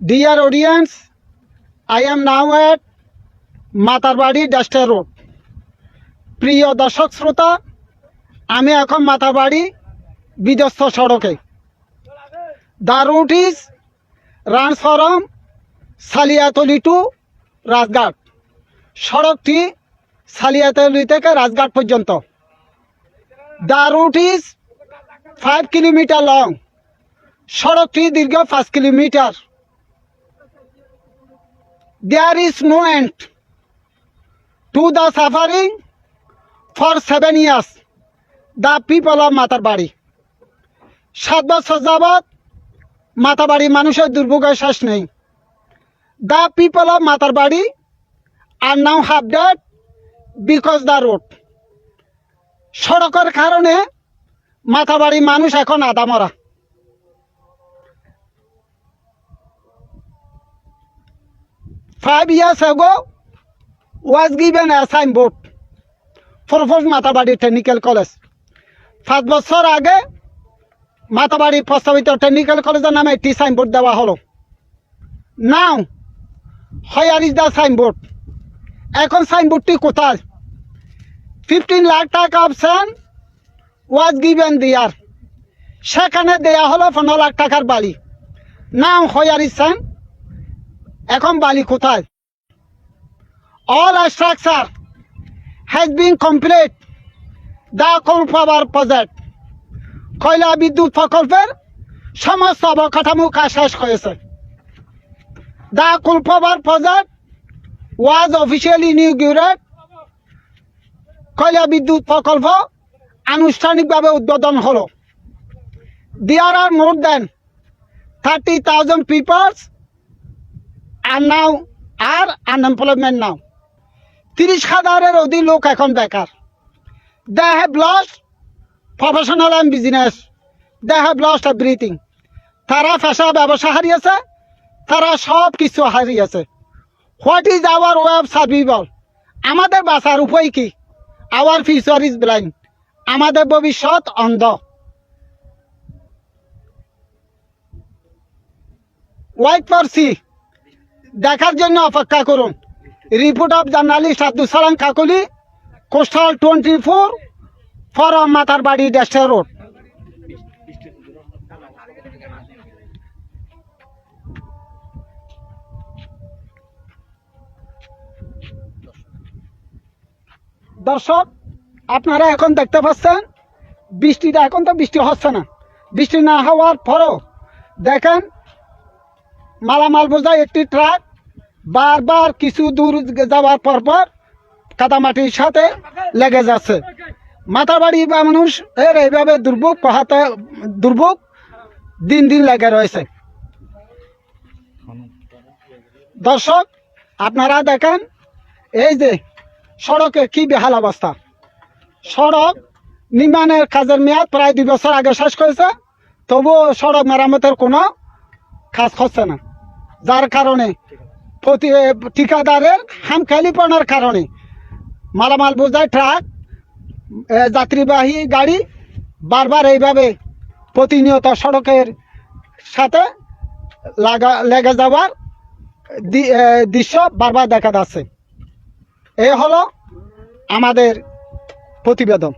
Dear audience, I am now at Matarbari disaster road প্রিয় দর্শক শ্রোতা আমি এখন মাতারবাড়ি বিধ্বস্ত সড়কে the route is runs from Saliatali to Rajghat সড়কটি সালিয়াতলি থেকে রাজঘাট পর্যন্ত the route is five kilometer long সড়কটি দীর্ঘ পাঁচ kilometre there is no end to the suffering for seven years the people of Matarbari সাত বছর যাবৎ মাতাবাড়ি মানুষের দুর্ভোগের শেষ নেই। The people of Matarbari are now half dead because the road সড়কের কারণে মাথাবাড়ি মানুষ এখন আদামরা Five years ago, was given a signboard Fort Matarbari technical college পাঁচ বছর আগে মাতাবাড়ি প্রস্তাবিত টেকনিক্যাল কলেজের নামে একটি সাইনবোর্ড দেওয়া হলো। Now here is the signboard এখন সাইনবোর্ডটি কোথায়? ফিফটিন লাখ টাকা অপশন ওয়াজ গিভেন দিয়ার সেখানে দেয়া হলো পনেরো লাখ টাকার বালি। নাও হায়ার ইজ সাইন এখন বালি কোথায়? All structure has been complete the coal power project কয়লা বিদ্যুৎ প্রকল্পের সমস্ত অবকাঠামো কাজ শেষ হয়েছে the coal power project was officially inaugurate কয়লা বিদ্যুৎ প্রকল্প আনুষ্ঠানিকভাবে উদ্বোধন হলো। There are more than thirty thousand peoples are now, are unemployment now. তিরিশ হাজারের অধিক লোক এখন বেকার। They have lost professional and business they have lost everything তারা পেশা ব্যবসা হারিয়েছে, তারা সব কিছু হারিয়েছে। What is our way of survival আমাদের বাঁচার উপায় কি? আওয়ার ফিউচার ইজ ব্লাইন্ড আমাদের ভবিষ্যৎ অন্ধ। ওয়াইট ফর সি দেখার জন্য অপেক্ষা করুন। Report of journalist Abdul Salam Kakuli, coastal twenty four from Matarbari disaster road. দর্শক, আপনারা এখন দেখতে পাচ্ছেন, বৃষ্টিটা এখন তো বৃষ্টি হচ্ছে না। বৃষ্টি না হওয়ার পরও দেখেন, মালামাল বোঝায় একটি ট্রাক বারবার কিছু দূর যাওয়ার পর পর কাদামাটির সাথে লেগে যাচ্ছে। মাথাবাড়ি বা মানুষ এর এইভাবে দুর্ভোগ পাহাতে দুর্ভোগ দিন দিন লেগে রয়েছে। দর্শক, আপনারা দেখেন, এই যে সড়কে কি বেহাল অবস্থা। সড়ক নির্মাণের কাজের মেয়াদ প্রায় দুই বছর আগে শেষ করেছে, তবুও সড়ক মেরামতের কোনো কাজ হচ্ছে না। যার কারণে প্রতি ঠিকাদারের হামখালিপনার কারণে। মালামাল বোঝায়, ট্রাক যাত্রীবাহী গাড়ি বারবার এইভাবে প্রতিনিয়ত সড়কের সাথে লাগা, লেগে যাওয়ার দৃশ্য বারবার দেখা যাচ্ছে। এ হলো আমাদের প্রতিবেদন।